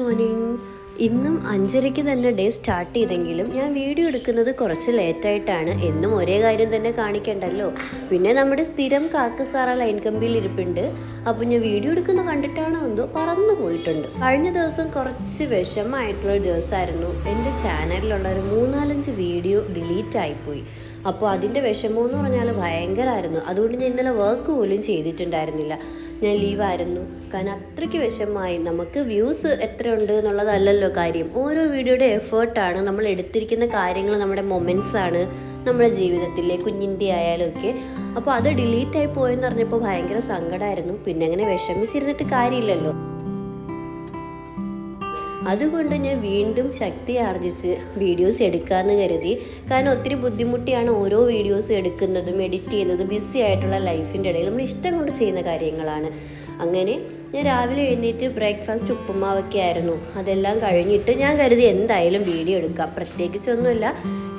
Morning. ഇന്നും അഞ്ചരയ്ക്ക് തന്നെ day start ചെയ്തെങ്കിലും ഞാൻ വീഡിയോ എടുക്കുന്നത് കുറച്ച് ലേറ്റായിട്ടാണ്. എന്നും ഒരേ കാര്യം തന്നെ കാണിക്കണ്ടല്ലോ. പിന്നെ നമ്മുടെ സ്ഥിരം കാക്കസാറ ലൈൻ കമ്പിയിൽ ഇരിപ്പുണ്ട്. അപ്പോൾ ഞാൻ വീഡിയോ എടുക്കുന്ന കണ്ടിട്ടാണോ എന്തോ പറന്നു പോയിട്ടുണ്ട്. കഴിഞ്ഞ ദിവസം കുറച്ച് വിഷമമായിട്ടുള്ള ദിവസമായിരുന്നു. എന്റെ ചാനലിലുള്ള ഒരു മൂന്നാലഞ്ച് വീഡിയോ ഡിലീറ്റ് ആയിപ്പോയി. അപ്പോൾ അതിന്റെ വിഷമം എന്ന് പറഞ്ഞാൽ ഭയങ്കരമായിരുന്നു. അതുകൊണ്ട് ഞാൻ ഇന്നലെ വർക്ക് പോലും ചെയ്തിട്ടുണ്ടായിരുന്നില്ല. ഞാൻ ലീവായിരുന്നു. കാരണം അത്രയ്ക്ക് വിഷമമായി. നമുക്ക് വ്യൂസ് എത്രയുണ്ട് എന്നുള്ളതല്ലല്ലോ കാര്യം. ഓരോ വീഡിയോയുടെ എഫേർട്ടാണ് നമ്മൾ എടുത്തിരിക്കുന്ന കാര്യങ്ങൾ നമ്മുടെ മൊമെന്റ്സ് ആണ് നമ്മുടെ ജീവിതത്തിലെ കുഞ്ഞിന്റെ ആയാലും ഒക്കെ. അപ്പോൾ അത് ഡിലീറ്റ് ആയി പോയെന്ന് പറഞ്ഞപ്പോൾ ഭയങ്കര സങ്കടമായിരുന്നു. പിന്നെ അങ്ങനെ വിഷമിച്ചിരുന്നിട്ട് കാര്യമില്ലല്ലോ. അതുകൊണ്ട് ഞാൻ വീണ്ടും ശക്തി ആർജിച്ച് വീഡിയോസ് എടുക്കാമെന്ന് കരുതി. കാരണം ഒത്തിരി ബുദ്ധിമുട്ടിയാണ് ഓരോ വീഡിയോസ് എടുക്കുന്നതും എഡിറ്റ് ചെയ്യുന്നതും ബിസി ആയിട്ടുള്ള ലൈഫിന്റെ ഇടയിൽ. നമ്മൾ ഇഷ്ടം കൊണ്ട് ചെയ്യുന്ന കാര്യങ്ങളാണ്. അങ്ങനെ ഞാൻ രാവിലെ എഴുന്നേറ്റ് ബ്രേക്ക്ഫാസ്റ്റ് ഉപ്പുമാവൊക്കെ ആയിരുന്നു. അതെല്ലാം കഴിഞ്ഞിട്ട് ഞാൻ കരുതി എന്തായാലും വീഡിയോ എടുക്കാം. പ്രത്യേകിച്ചൊന്നുമില്ല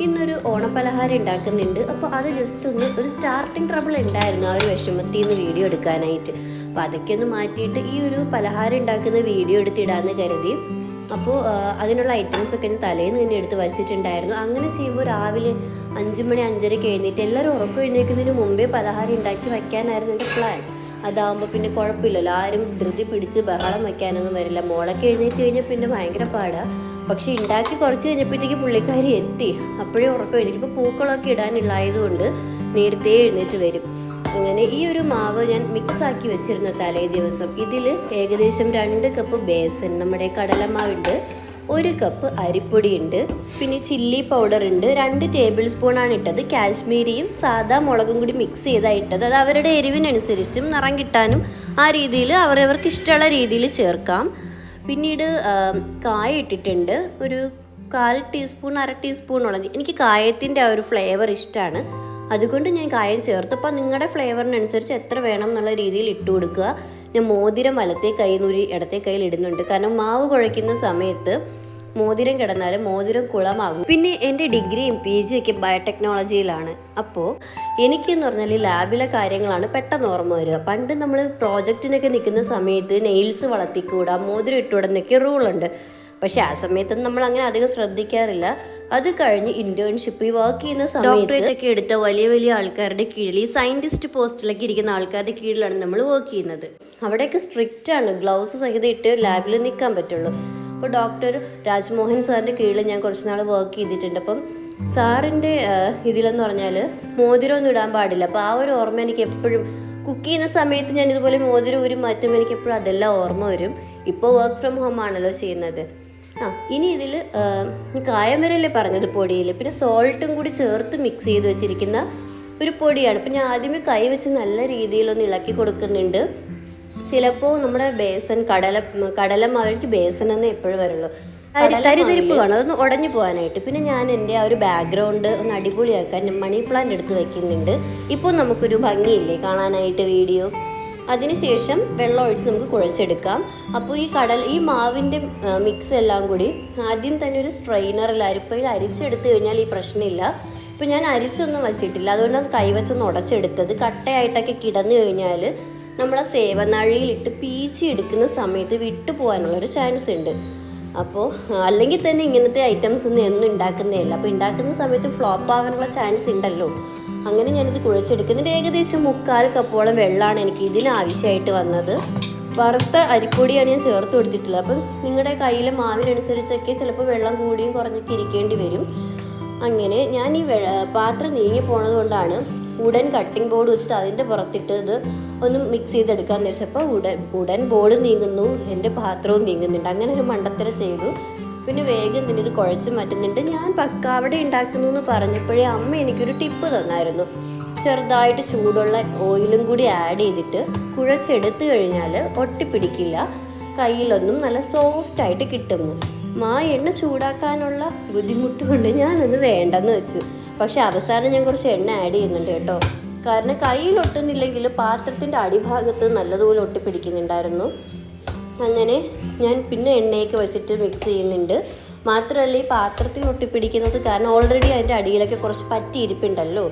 ഇന്നൊരു ഓണപ്പലഹാരം ഉണ്ടാക്കുന്നുണ്ട്. അപ്പോൾ അത് ജസ്റ്റ് ഒന്ന് ഒരു സ്റ്റാർട്ടിങ് ട്രബിൾ ഉണ്ടായിരുന്നു ആ ഒരു വിഷമത്തിൽ നിന്ന് വീഡിയോ എടുക്കാനായിട്ട്. അപ്പോൾ അതൊക്കെ ഒന്ന് മാറ്റിയിട്ട് ഈ ഒരു പലഹാരം ഉണ്ടാക്കുന്ന വീഡിയോ എടുത്തിടാമെന്ന് കരുതി. അപ്പോൾ അതിനുള്ള ഐറ്റംസ് ഒക്കെ ഞാൻ തലേന്ന് തന്നെ എടുത്ത് വച്ചിട്ടുണ്ടായിരുന്നു അങ്ങനെ ചെയ്യുമ്പോൾ രാവിലെ അഞ്ച് മണി അഞ്ചരയ്ക്ക് എഴുന്നേറ്റ് എല്ലാവരും ഉറക്കം എഴുന്നേൽക്കുന്നതിന് മുമ്പേ പലഹാരം ഉണ്ടാക്കി വയ്ക്കാനായിരുന്നു എന്റെ പ്ലാൻ അതാകുമ്പോൾ പിന്നെ കുഴപ്പമില്ലല്ലോ. ആരും ധൃതി പിടിച്ച് ബഹളം വയ്ക്കാനൊന്നും വരില്ല. മോളൊക്കെ എഴുന്നേറ്റ് കഴിഞ്ഞാൽ പിന്നെ ഭയങ്കര പാടാണ് പക്ഷേ ഉണ്ടാക്കി കുറച്ച് കഴിഞ്ഞപ്പോഴത്തേക്ക് പുള്ളിക്കാരി എത്തി. അപ്പോഴേ ഉറക്കം എഴുന്നേറ്റ്. ഇപ്പോൾ പൂക്കളൊക്കെ ഇടാനുള്ളതുകൊണ്ട് നേരത്തെ എഴുന്നേറ്റ് വരും. അങ്ങനെ ഈ ഒരു മാവ് ഞാൻ മിക്സ് ആക്കി വെച്ചിരുന്ന തലേ ദിവസം ഇതിൽ ഏകദേശം രണ്ട് കപ്പ് ബേസൻ നമ്മുടെ കടലമാവുണ്ട് ഒരു കപ്പ് അരിപ്പൊടി ഉണ്ട് പിന്നെ ചില്ലി പൗഡർ ഉണ്ട് രണ്ട് ടേബിൾ സ്പൂൺ ആണ് ഇട്ടത്. കാശ്മീരിയും സാധാ മുളകും കൂടി മിക്സ് ചെയ്താണ് ഇട്ടത്. അത് അവരുടെ എരിവിനനുസരിച്ചും നിറം കിട്ടാനും ആ രീതിയിൽ അവരവർക്ക് ഇഷ്ടമുള്ള രീതിയിൽ ചേർക്കാം. പിന്നീട് കായ ഇട്ടിട്ടുണ്ട്. ഒരു കാൽ ടീസ്പൂൺ അര ടീസ്പൂണോളം എനിക്ക് കായത്തിന്റെ ആ ഒരു ഫ്ലേവർ ഇഷ്ടമാണ് അതുകൊണ്ട് ഞാൻ കായം ചേർത്തപ്പോൾ നിങ്ങളുടെ ഫ്ലേവറിനനുസരിച്ച് എത്ര വേണം എന്നുള്ള രീതിയിൽ ഇട്ട് കൊടുക്കുക. ഞാൻ മോതിരം വലത്തെ കയ്യിൽ നിന്ന് ഒരു ഇടത്തെ കയ്യിൽ ഇടുന്നുണ്ട്. കാരണം മാവ് കുഴയ്ക്കുന്ന സമയത്ത് മോതിരം കിടന്നാൽ മോതിരം കുളമാകും. പിന്നെ എന്റെ ഡിഗ്രിയും പി ജി ഒക്കെ ബയോടെക്നോളജിയിലാണ്. അപ്പോൾ എനിക്കെന്ന് പറഞ്ഞാൽ ലാബിലെ കാര്യങ്ങളാണ് പെട്ടെന്ന് ഓർമ്മ വരിക. പണ്ട് നമ്മൾ പ്രോജക്റ്റിനൊക്കെ നിൽക്കുന്ന സമയത്ത് നെയിൽസ് വളർത്തിക്കൂടാ മോതിരം ഇട്ടുവിടുന്നൊക്കെ റൂളുണ്ട് പക്ഷേ ആ സമയത്തൊന്നും നമ്മൾ അങ്ങനെ അധികം ശ്രദ്ധിക്കാറില്ല. അത് കഴിഞ്ഞ് ഇന്റേൺഷിപ്പ് ഈ വർക്ക് ചെയ്യുന്ന സമയത്ത് ഒക്കെ എടുത്ത വലിയ വലിയ ആൾക്കാരുടെ കീഴിൽ ഈ സയന്റിസ്റ്റ് പോസ്റ്റിലൊക്കെ ഇരിക്കുന്ന ആൾക്കാരുടെ കീഴിലാണ് നമ്മൾ വർക്ക് ചെയ്യുന്നത്. അവിടെയൊക്കെ സ്ട്രിക്റ്റ് ആണ്. ഗ്ലൗസ് സഹിതം ഇട്ട് ലാബിൽ നിൽക്കാൻ പറ്റുള്ളൂ. അപ്പോൾ ഡോക്ടർ രാജ്മോഹൻ സാറിന്റെ കീഴിൽ ഞാൻ കുറച്ച് നാൾ വർക്ക് ചെയ്തിട്ടുണ്ട്. അപ്പം സാറിന്റെ ഇതിലെന്ന് പറഞ്ഞാൽ മോതിരമൊന്നും ഇടാൻ പാടില്ല. അപ്പോൾ ആ ഒരു ഓർമ്മ എനിക്ക് എപ്പോഴും കുക്ക് ചെയ്യുന്ന സമയത്ത് ഞാൻ ഇതുപോലെ മോതിരം ഊരി മാറ്റുമ്പോൾ എനിക്ക് എപ്പോഴും അതെല്ലാം ഓർമ്മ വരും. ഇപ്പോൾ വർക്ക് ഫ്രം ഹോം ആണല്ലോ ചെയ്യുന്നത്. ആ ഇനി ഇതിൽ കായം വരല്ലേ പറഞ്ഞത് പൊടിയിൽ. പിന്നെ സോൾട്ടും കൂടി ചേർത്ത് മിക്സ് ചെയ്ത് വെച്ചിരിക്കുന്ന ഒരു പൊടിയാണ്. പിന്നെ ആദ്യമേ കൈ വെച്ച് നല്ല രീതിയിലൊന്ന് ഇളക്കി കൊടുക്കുന്നുണ്ട്. ചിലപ്പോൾ നമ്മുടെ ബേസൻ കടല കടലമാവിലേക്ക് ബേസൻ എന്ന് എപ്പോഴും വരുള്ളൂ തരിതരിപ്പ് കാണും അതൊന്ന് ഉടഞ്ഞു പോകാനായിട്ട്. പിന്നെ ഞാൻ എന്റെ ആ ഒരു ബാക്ക്ഗ്രൗണ്ട് ഒന്ന് അടിപൊളിയാക്കാൻ മണി പ്ലാന്റ് എടുത്ത് വെക്കുന്നുണ്ട്. ഇപ്പോൾ നമുക്കൊരു ഭംഗിയില്ലേ കാണാനായിട്ട് വീഡിയോ? അതിനുശേഷം വെള്ളം ഒഴിച്ച് നമുക്ക് കുഴച്ചെടുക്കാം. അപ്പോൾ ഈ കടൽ ഈ മാവിന്റെ മിക്സ് എല്ലാം കൂടി ആദ്യം തന്നെ ഒരു സ്ട്രെയിനറിൽ അരിപ്പയിൽ അരിച്ചെടുത്ത് കഴിഞ്ഞാൽ ഈ പ്രശ്നമില്ല. ഇപ്പം ഞാൻ അരിച്ചൊന്നും വച്ചിട്ടില്ല. അതുകൊണ്ട് അത് കൈവച്ചൊന്ന് ഉടച്ചെടുത്തത് കട്ടയായിട്ടൊക്കെ കിടന്നു കഴിഞ്ഞാൽ നമ്മളെ സേവനാഴിയിലിട്ട് പീച്ചി എടുക്കുന്ന സമയത്ത് വിട്ടു പോകാനുള്ളൊരു ചാൻസ് ഉണ്ട്. അപ്പോൾ അല്ലെങ്കിൽ തന്നെ ഇങ്ങനത്തെ ഐറ്റംസ് ഒന്നും എന്നും ഉണ്ടാക്കുന്നതല്ല അപ്പോൾ ഉണ്ടാക്കുന്ന സമയത്ത് ഫ്ലോപ്പ് ആവാനുള്ള ചാൻസ് ഉണ്ടല്ലോ. അങ്ങനെ ഞാനിത് കുഴച്ചെടുക്കുന്നുണ്ട് ഏകദേശം മുക്കാൽ കപ്പോളം വെള്ളമാണ് എനിക്ക് ഇതിന് ആവശ്യമായിട്ട് വന്നത്. വറുത്ത അരിപ്പൊടിയാണ് ഞാൻ ചേർത്ത് കൊടുത്തിട്ടുള്ളത്. അപ്പം നിങ്ങളുടെ കയ്യിലെ മാവിനനുസരിച്ചൊക്കെ ചിലപ്പോൾ വെള്ളം കൂടിയും കുറഞ്ഞൊക്കെ ഇരിക്കേണ്ടി വരും. അങ്ങനെ ഞാൻ ഈ പാത്രം നീങ്ങി പോണത് കൊണ്ടാണ് ഉടൻ കട്ടിംഗ് ബോർഡ് വെച്ചിട്ട് അതിന്റെ പുറത്തിട്ട് ഇത് ഒന്ന് മിക്സ് ചെയ്തെടുക്കാമെന്ന് വെച്ചപ്പോൾ ഉടൻ ഉടൻ ബോർഡ് നീങ്ങുന്നു. എന്റെ പാത്രവും നീങ്ങുന്നുണ്ട്. അങ്ങനെ ഒരു മണ്ടത്തര ചെയ്തു. പിന്നെ വേഗം തന്നെ ഇത് കുഴച്ച് മാറ്റുന്നുണ്ട്. ഞാൻ പക്കാവട ഉണ്ടാക്കുന്നു എന്ന് പറഞ്ഞപ്പോഴേ അമ്മ എനിക്കൊരു ടിപ്പ് തന്നായിരുന്നു. ചെറുതായിട്ട് ചൂടുള്ള ഓയിലും കൂടി ആഡ് ചെയ്തിട്ട് കുഴച്ചെടുത്തു കഴിഞ്ഞാൽ ഒട്ടിപ്പിടിക്കില്ല. കയ്യിലൊന്നും നല്ല സോഫ്റ്റായിട്ട് കിട്ടുന്നു മാ എണ്ണ ചൂടാക്കാനുള്ള ബുദ്ധിമുട്ട് കൊണ്ട് ഞാനത് വേണ്ടെന്ന് വെച്ചു. പക്ഷെ അവസാനം ഞാൻ കുറച്ച് എണ്ണ ആഡ് ചെയ്യുന്നുണ്ട് കേട്ടോ. കാരണം കയ്യിലൊട്ടുന്നില്ലെങ്കിൽ പാത്രത്തിന്റെ അടിഭാഗത്ത് നല്ലതുപോലെ ഒട്ടിപ്പിടിക്കുന്നുണ്ടായിരുന്നു. അങ്ങനെ ഞാൻ പിന്നെ എണ്ണയൊക്കെ വെച്ചിട്ട് മിക്സ് ചെയ്യുന്നുണ്ട്. മാത്രമല്ല ഈ പാത്രത്തിൽ ഒട്ടിപ്പിടിക്കുന്നത് കാരണം ഓൾറെഡി അതിന്റെ അടിയിലൊക്കെ കുറച്ച് പറ്റിയിരിപ്പുണ്ടല്ലോ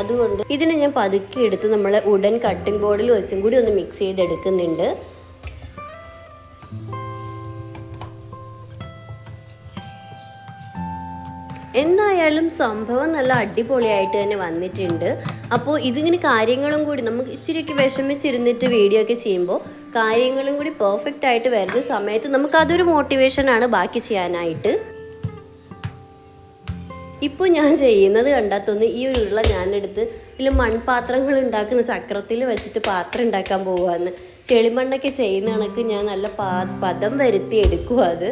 അതുകൊണ്ട് ഇതിനെ ഞാൻ പതുക്കി എടുത്ത് നമ്മൾ ഉടൻ കട്ടിംഗ് ബോർഡിൽ വെച്ചും കൂടി ഒന്ന് മിക്സ് ചെയ്തെടുക്കുന്നുണ്ട്. എന്തായാലും സംഭവം നല്ല അടിപൊളിയായിട്ട് തന്നെ വന്നിട്ടുണ്ട്. അപ്പോൾ ഇതിങ്ങനെ കാര്യങ്ങളും കൂടി നമുക്ക് ഇച്ചിരിയൊക്കെ വിഷമിച്ചിരുന്നിട്ട് വീഡിയോ ഒക്കെ ചെയ്യുമ്പോൾ കാര്യങ്ങളും കൂടി പെർഫെക്റ്റ് ആയിട്ട് വരുന്ന സമയത്ത് നമുക്ക് അതൊരു മോട്ടിവേഷനാണ് ബാക്കി ചെയ്യാനായിട്ട്. ഇപ്പോൾ ഞാൻ ചെയ്യുന്നത് കണ്ടാത്തൊന്ന് ഈ ഒരു ഉരുള ഞാനെടുത്ത് ഇതിൽ മൺപാത്രങ്ങൾ ഉണ്ടാക്കുന്ന ചക്രത്തിൽ വെച്ചിട്ട് പാത്രം ഉണ്ടാക്കാൻ പോവുകയെന്ന് ചെളിമണ്ണൊക്കെ ചെയ്യുന്ന കണക്ക് ഞാൻ നല്ല പാ പദം വരുത്തി എടുക്കുക അത്.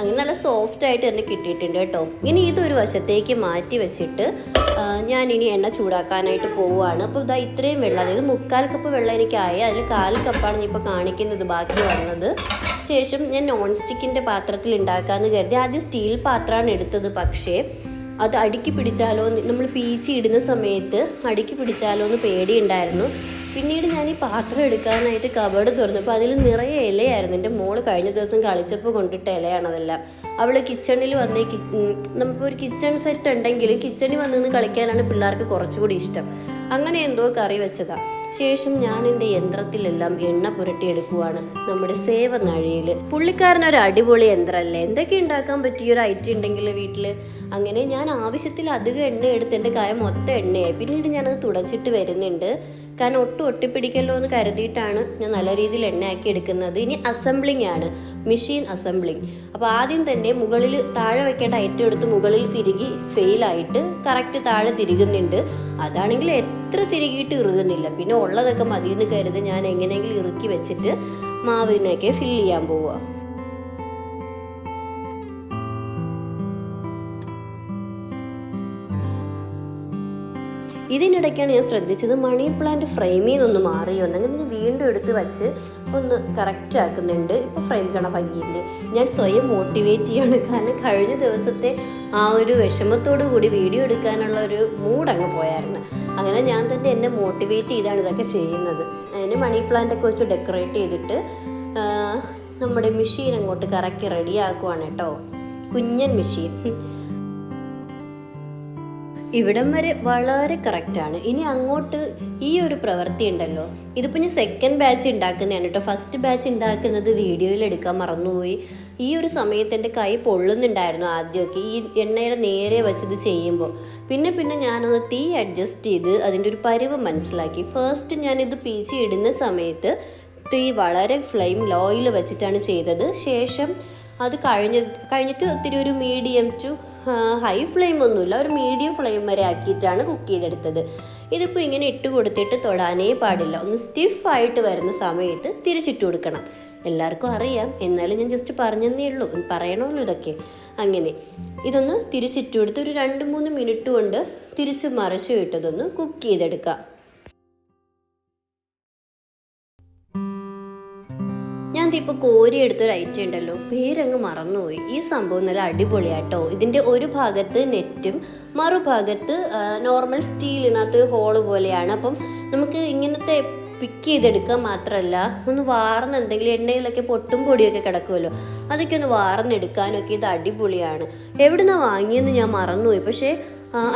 അങ്ങനെ നല്ല സോഫ്റ്റ് ആയിട്ട് തന്നെ കിട്ടിയിട്ടുണ്ട് കേട്ടോ. ഇനി ഇതൊരു വശത്തേക്ക് മാറ്റി വെച്ചിട്ട് ഞാൻ ഇനി എണ്ണ ചൂടാക്കാനായിട്ട് പോവുകയാണ്. അപ്പോൾ ഇതാ ഇത്രയും വെള്ളം അതായത് മുക്കാൽ കപ്പ് വെള്ളം എനിക്കായി. അതിൽ കാൽ കപ്പാണ് ഇപ്പോൾ കാണിക്കുന്നത് ബാക്കി വന്നത്. ശേഷം ഞാൻ നോൺ സ്റ്റിക്കിന്റെ പാത്രത്തിൽ ഉണ്ടാക്കാമെന്ന് കരുതി. ആദ്യം സ്റ്റീൽ പാത്രമാണ് എടുത്തത്. പക്ഷേ അത് അടുക്കി പിടിച്ചാലോ നമ്മൾ പീച്ചി ഇടുന്ന സമയത്ത് അടുക്കി പിടിച്ചാലോ എന്ന് പേടിയുണ്ടായിരുന്നു. പിന്നീട് ഞാൻ ഈ പാത്രം എടുക്കാനായിട്ട് കബേർഡ് തുറന്നപ്പോൾ അതിൽ നിറയെ ഇലയായിരുന്നു. എന്റെ മോൾ കഴിഞ്ഞ ദിവസം കളിച്ചപ്പോൾ കൊണ്ടിട്ട ഇലയാണ് അതെല്ലാം. അവൾ കിച്ചണിൽ വന്ന് നമുക്ക് ഒരു കിച്ചൺ സെറ്റ് ഉണ്ടെങ്കിലും കിച്ചണിൽ വന്ന് കളിക്കാനാണ് പിള്ളേർക്ക് കുറച്ചുകൂടി ഇഷ്ടം. അങ്ങനെ എന്തോ കറി വെച്ചതാ. ശേഷം ഞാൻ എന്റെ യന്ത്രത്തിലെല്ലാം എണ്ണ പുരട്ടിയെടുക്കുവാണ് നമ്മുടെ സേവ നഴിയിൽ പുള്ളിക്കാരൻ ഒരു അടിപൊളി യന്ത്രമല്ലേ? എന്തൊക്കെ ഉണ്ടാക്കാൻ പറ്റിയ ഒരു ഐറ്റം ഉണ്ടെങ്കിൽ വീട്ടിൽ? അങ്ങനെ ഞാൻ ആവശ്യത്തിൽ അധികം എണ്ണ എടുത്ത് എന്റെ കായ മൊത്തം എണ്ണയായി. പിന്നീട് ഞാനത് തുടച്ചിട്ട് വരുന്നുണ്ട്. കാരണം ഒട്ടും ഒട്ടിപ്പിടിക്കല്ലോ എന്ന് കരുതിയിട്ടാണ് ഞാൻ നല്ല രീതിയിൽ എണ്ണയാക്കി എടുക്കുന്നത്. ഇനി അസംബ്ലിംഗ് ആണ്. Machine assembling. അപ്പോൾ ആദ്യം തന്നെ മുകളിൽ താഴെ വെക്കേണ്ട ഐറ്റം എടുത്ത് മുകളിൽ തിരികി ഫെയിലായിട്ട് കറക്റ്റ് താഴെ തിരികുന്നുണ്ട്. അതാണെങ്കിൽ എത്ര തിരികിയിട്ട് ഇറുകുന്നില്ല. പിന്നെ ഉള്ളതൊക്കെ മതിയെന്ന് കരുതി ഞാൻ എങ്ങനെയെങ്കിലും ഇറുക്കി വെച്ചിട്ട് മാവിനൊക്കെ ഫില്ല് ചെയ്യാൻ പോവുക ഇതിനിടയ്ക്കാണ് ഞാൻ ശ്രദ്ധിച്ചത് മണി പ്ലാന്റ് ഫ്രെയിമിൽ നിന്നൊന്ന് അങ്ങനെ ഞാൻ വീണ്ടും എടുത്ത് വെച്ച് ഒന്ന് കറക്റ്റ് ആക്കുന്നുണ്ട്. ഇപ്പോൾ ഫ്രെയിം കാണാൻ ഭംഗിയില്ലേ? ഞാൻ സ്വയം മോട്ടിവേറ്റ് ചെയ്യാണ്. കാരണം കഴിഞ്ഞ ദിവസത്തെ ആ ഒരു വിഷമത്തോടു കൂടി വീഡിയോ എടുക്കാനുള്ള ഒരു മൂഡ് അങ്ങ് പോയായിരുന്നു. അങ്ങനെ ഞാൻ തന്നെ എന്നെ മോട്ടിവേറ്റ് ചെയ്താണ് ഇതൊക്കെ ചെയ്യുന്നത്. അതിന് മണി പ്ലാന്റൊക്കെ വെച്ച് ഡെക്കറേറ്റ് ചെയ്തിട്ട് നമ്മുടെ മെഷീൻ അങ്ങോട്ട് കറക്കി റെഡിയാക്കുവാണ് കേട്ടോ. കുഞ്ഞൻ മെഷീൻ ഇവിടം വരെ വളരെ കറക്റ്റാണ് ഇനി അങ്ങോട്ട് ഈ ഒരു പ്രവൃത്തി ഉണ്ടല്ലോ. ഇതിപ്പോൾ ഞാൻ സെക്കൻഡ് ബാച്ച് ഉണ്ടാക്കുന്നതാണ് കേട്ടോ. ഫസ്റ്റ് ബാച്ച് ഉണ്ടാക്കുന്നത് വീഡിയോയിൽ എടുക്കാൻ മറന്നുപോയി. ഈ ഒരു സമയത്ത് എന്റെ കൈ പൊള്ളുന്നുണ്ടായിരുന്നു ആദ്യമൊക്കെ. ഈ എണ്ണയുടെ നേരെ വെച്ചത് ചെയ്യുമ്പോൾ. പിന്നെ പിന്നെ ഞാനൊന്ന് തീ അഡ്ജസ്റ്റ് ചെയ്ത് അതിന്റെ ഒരു പരിവ് മനസ്സിലാക്കി. ഫസ്റ്റ് ഞാനിത് പീച്ചി ഇടുന്ന സമയത്ത് തീ വളരെ ഫ്ലെയിം ലോയിൽ വെച്ചിട്ടാണ് ചെയ്തത്. ശേഷം അത് കഴിഞ്ഞ കഴിഞ്ഞിട്ട് ഒത്തിരി ഒരു മീഡിയം ടു ഹൈ ഫ്ലെയിം ഒന്നുമില്ല. ഒരു മീഡിയം ഫ്ലെയിം വരെ ആക്കിയിട്ടാണ് കുക്ക് ചെയ്തെടുത്തത്. ഇതിപ്പോൾ ഇങ്ങനെ ഇട്ട് കൊടുത്തിട്ട് തൊടാനേ പാടില്ല. ഒന്ന് സ്റ്റിഫായിട്ട് വരുന്ന സമയത്ത് തിരിച്ചിട്ട് കൊടുക്കണം. എല്ലാവർക്കും അറിയാം. എന്നാലും ഞാൻ ജസ്റ്റ് പറഞ്ഞതേ ഉള്ളൂ. പറയണമല്ലോ ഇതൊക്കെ. അങ്ങനെ. ഇതൊന്ന് തിരിച്ചിട്ട് കൊടുത്ത് ഒരു രണ്ട് മൂന്ന് മിനിറ്റ് കൊണ്ട് തിരിച്ച് മറിച്ച് ഇട്ടതൊന്ന് കുക്ക് ചെയ്തെടുക്കാം. ഞാൻ ഇപ്പോൾ കോരി എടുത്തൊരു ഐറ്റം ഉണ്ടല്ലോ. പേരങ്ങ് മറന്നുപോയി. ഈ സംഭവം നല്ല അടിപൊളിയാട്ടോ. ഇതിന്റെ ഒരു ഭാഗത്ത് നെറ്റും മറുഭാഗത്ത് നോർമൽ സ്റ്റീലിനകത്ത് ഹോൾ പോലെയാണ്. അപ്പം നമുക്ക് ഇങ്ങനത്തെ പിക്ക് ചെയ്തെടുക്കുക മാത്രമല്ല ഒന്ന് വാർന്ന് എന്തെങ്കിലും എണ്ണയിലൊക്കെ പൊട്ടും പൊടിയൊക്കെ കിടക്കുമല്ലോ അതൊക്കെ ഒന്ന് വാർന്നെടുക്കാനൊക്കെ ഇത് അടിപൊളിയാണ്. എവിടുന്നാണ് വാങ്ങിയെന്ന് ഞാൻ മറന്നുപോയി. പക്ഷേ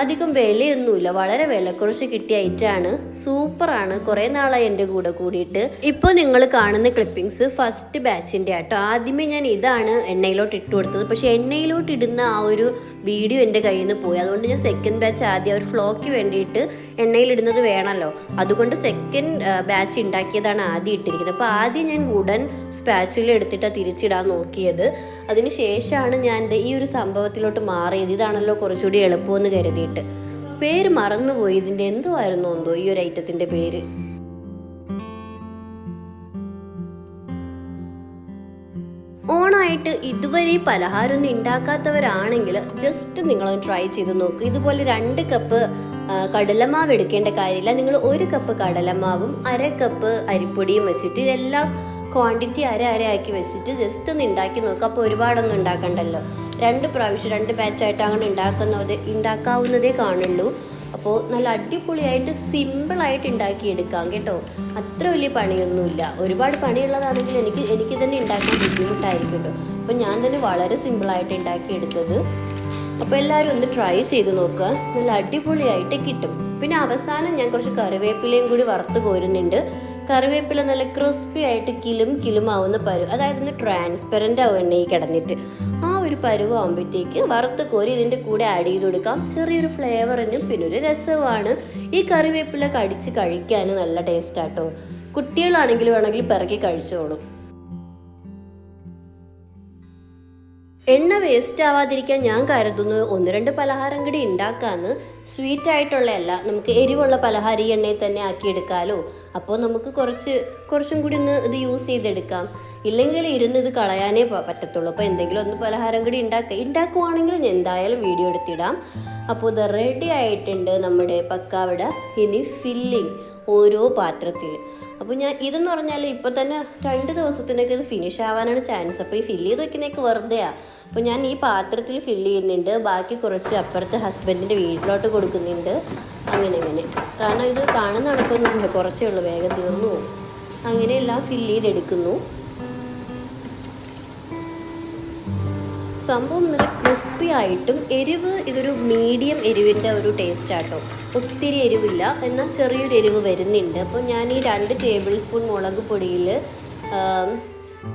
അധികം വിലയൊന്നുമില്ല. വളരെ വിലക്കുറച്ച് കിട്ടിയ ഐറ്റാണ് സൂപ്പറാണ് കുറേ നാളായി എന്റെ കൂടെ കൂടിയിട്ട്. ഇപ്പോൾ നിങ്ങൾ കാണുന്ന ക്ലിപ്പിങ്സ് ഫസ്റ്റ് ബാച്ചിന്റെ ആട്ടോ. ആദ്യമേ ഞാൻ ഇതാണ് എണ്ണയിലോട്ട് ഇട്ട് കൊടുത്തത്. പക്ഷേ എണ്ണയിലോട്ട് ഇടുന്ന ആ ഒരു വീഡിയോ എന്റെ കയ്യിൽ നിന്ന് പോയി. അതുകൊണ്ട് ഞാൻ സെക്കൻഡ് ബാച്ച് ആദ്യം ഒരു ഫ്ലോക്ക് വേണ്ടിയിട്ട് എണ്ണയിലിടുന്നത് വേണമല്ലോ. അതുകൊണ്ട് സെക്കൻഡ് ബാച്ച് ഉണ്ടാക്കിയതാണ് ആദ്യം ഇട്ടിരിക്കുന്നത്. അപ്പോൾ ആദ്യം ഞാൻ വുഡൻ സ്പാച്ചിൽ എടുത്തിട്ടാണ് തിരിച്ചിടാൻ നോക്കിയത്. അതിന് ശേഷമാണ് ഞാൻ ഈ ഒരു സംഭവത്തിലോട്ട് മാറിയത്. ഇതാണല്ലോ കുറച്ചുകൂടി എളുപ്പമെന്ന് കരുതിയിട്ട്. പേര് മറന്നുപോയി. ഇതിന്റെ എന്തോ ആയിരുന്നു എന്തോ ഈ ഒരു ഐറ്റത്തിന്റെ പേര്? ഓണമായിട്ട് ഇതുവരെ പലഹാരമൊന്നും ഉണ്ടാക്കാത്തവരാണെങ്കിൽ ജസ്റ്റ് നിങ്ങളൊന്ന് ട്രൈ ചെയ്ത് നോക്കുക ഇതുപോലെ രണ്ട് കപ്പ് കടലമാവ് എടുക്കേണ്ട കാര്യമില്ല. നിങ്ങൾ ഒരു കപ്പ് കടലമാവും അര കപ്പ് അരിപ്പൊടിയും വെച്ചിട്ട് ഇതെല്ലാം ക്വാണ്ടിറ്റി അര അര ആക്കി വെച്ചിട്ട് ജസ്റ്റ് ഒന്ന് ഉണ്ടാക്കി നോക്കുക അപ്പോൾ ഒരുപാടൊന്നും ഉണ്ടാക്കണ്ടല്ലോ രണ്ട് പ്രാവശ്യം രണ്ട് ബാച്ചായിട്ട് അങ്ങനെ ഉണ്ടാക്കുന്നത് ഉണ്ടാക്കാവുന്നതേ കാണുള്ളൂ. അപ്പോൾ നല്ല അടിപൊളിയായിട്ട് സിമ്പിളായിട്ട് ഉണ്ടാക്കിയെടുക്കാം കേട്ടോ. അത്ര വലിയ പണിയൊന്നുമില്ല. ഒരുപാട് പണിയുള്ളതാണെങ്കിൽ എനിക്ക് എനിക്ക് തന്നെ ഉണ്ടാക്കാൻ ബുദ്ധിമുട്ടായിരിക്കും കേട്ടോ. അപ്പോൾ ഞാൻ തന്നെ വളരെ സിമ്പിളായിട്ട് ഉണ്ടാക്കിയെടുത്തത്. അപ്പോൾ എല്ലാവരും ഒന്ന് ട്രൈ ചെയ്ത് നോക്കുക. നല്ല അടിപൊളിയായിട്ട് കിട്ടും. പിന്നെ അവസാനം ഞാൻ കുറച്ച് കറിവേപ്പിലയും കൂടി വറുത്ത് കോരുന്നുണ്ട്. കറിവേപ്പില നല്ല ക്രിസ്പി ആയിട്ട് കിലും കിലും ആവുന്ന പരു അതായത് ഒന്ന് ട്രാൻസ്പെറന്റ് ആവും എണ്ണയിൽ കിടന്നിട്ട്. ആ ഒരു പരുവാകുമ്പോഴത്തേക്ക് വറുത്ത് കോരി ഇതിന്റെ കൂടെ ആഡ് ചെയ്ത് കൊടുക്കാം. ചെറിയൊരു ഫ്ലേവറിനും പിന്നെ ഒരു രസവുമാണ്. ഈ കറിവേപ്പില കടിച്ച് കഴിക്കാൻ നല്ല ടേസ്റ്റാട്ടോ കുട്ടികളാണെങ്കിൽ വേണമെങ്കിൽ പിറക്കി കഴിച്ചോളും. എണ്ണ വേസ്റ്റ് ആവാതിരിക്കാൻ ഞാൻ കരുതുന്നത് ഒന്ന് രണ്ട് പലഹാരം കൂടി ഉണ്ടാക്കാന്ന് സ്വീറ്റ് ആയിട്ടുള്ളതല്ല നമുക്ക് എരിവുള്ള പലഹാരം ഈ എണ്ണയിൽ തന്നെ ആക്കിയെടുക്കാമല്ലോ അപ്പോൾ നമുക്ക് കുറച്ച് കുറച്ചും കൂടി ഒന്ന് ഇത് യൂസ് ചെയ്തെടുക്കാം. ഇല്ലെങ്കിൽ ഇരുന്ന് ഇത് കളയാനേ പറ്റത്തുള്ളൂ. അപ്പോൾ എന്തെങ്കിലും ഒന്ന് പലഹാരം കൂടി ഉണ്ടാക്കുക ഉണ്ടാക്കുവാണെങ്കിൽ ഞാൻ എന്തായാലും വീഡിയോ എടുത്തിടാം. അപ്പോൾ ഇത് റെഡി ആയിട്ടുണ്ട് നമ്മുടെ പക്കാവട. ഇനി ഫില്ലിങ് ഓരോ പാത്രത്തിൽ. അപ്പോൾ ഞാൻ ഇതെന്ന് പറഞ്ഞാൽ ഇപ്പോൾ തന്നെ രണ്ട് ദിവസത്തിനൊക്കെ ഇത് ഫിനിഷ് ആവാനാണ് ചാൻസ് അപ്പോൾ ഈ ഫില്ല് ചെയ്ത് വെക്കുന്നതൊക്കെ വെറുതെയാണ് അപ്പോൾ ഞാൻ ഈ പാത്രത്തിൽ ഫില്ല് ചെയ്യുന്നുണ്ട്. ബാക്കി കുറച്ച് അപ്പുറത്ത് ഹസ്ബൻഡിന്റെ വീട്ടിലോട്ട് കൊടുക്കുന്നുണ്ട്. അങ്ങനെ അങ്ങനെ. കാരണം ഇത് കാണുന്ന കണക്കൊന്നുമില്ല. കുറച്ചേ ഉള്ളൂ. വേഗം തീർന്നു അങ്ങനെയെല്ലാം ഫില്ല് ചെയ്തെടുക്കുന്നു. സംഭവം നല്ല ക്രിസ്പി ആയിട്ടും എരിവ് ഇതൊരു മീഡിയം എരിവിന്റെ ഒരു ടേസ്റ്റ് ആട്ടോ. ഒത്തിരി എരിവില്ല. എന്നാൽ ചെറിയൊരു എരിവ് വരുന്നുണ്ട്. അപ്പോൾ ഞാൻ ഈ രണ്ട് ടേബിൾ സ്പൂൺ മുളക് പൊടിയിൽ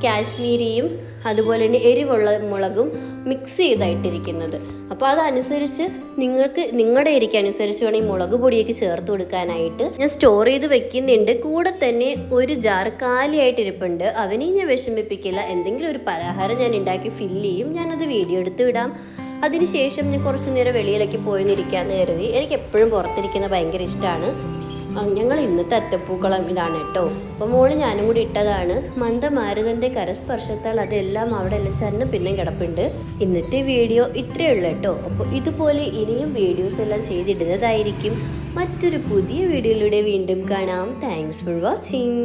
കാശ്മീരിയും അതുപോലെ തന്നെ എരിവുള്ള മുളകും മിക്സ് ചെയ്തായിട്ടിരിക്കുന്നത്. അപ്പോൾ അതനുസരിച്ച് നിങ്ങൾക്ക് നിങ്ങളുടെ എരിക്ക് അനുസരിച്ച് വേണം ഈ മുളക് പൊടിയൊക്കെ ചേർത്ത് കൊടുക്കാനായിട്ട്. ഞാൻ സ്റ്റോർ ചെയ്ത് വെക്കുന്നുണ്ട്. കൂടെ തന്നെ ഒരു ജാർ കാലിയായിട്ട് ഇരിപ്പുണ്ട്. അവനെയും ഞാൻ വിഷമിപ്പിക്കില്ല. എന്തെങ്കിലും ഒരു പലഹാരം ഞാൻ ഉണ്ടാക്കി ഫില്ല് ചെയ്യും. ഞാനത് വീഡിയോ എടുത്ത് വിടാം. അതിനുശേഷം ഞാൻ കുറച്ച് നേരം വെളിയിലേക്ക് പോയി നിൽക്കാമെന്ന് കരുതി. എനിക്ക് എപ്പോഴും പുറത്തിരിക്കുന്നത് ഭയങ്കര ഇഷ്ടമാണ്. ഞങ്ങൾ ഇന്നത്തെ അറ്റപ്പൂക്കളം ഇതാണ് കേട്ടോ. അപ്പോൾ മോൾ ഞാനും കൂടി ഇട്ടതാണ്. മന്ദമാരുതന്റെ കരസ്പർശത്താൽ അതെല്ലാം അവിടെ എല്ലാം ചെന്ന് പിന്നെ കിടപ്പുണ്ട്. ഇന്നത്തെ വീഡിയോ ഇത്രയേ ഉള്ളൂ കേട്ടോ. അപ്പോൾ ഇതുപോലെ ഇനിയും വീഡിയോസ് എല്ലാം ചെയ്തിടുന്നതായിരിക്കും. മറ്റൊരു പുതിയ വീഡിയോയിലൂടെ വീണ്ടും കാണാം. Thanks for watching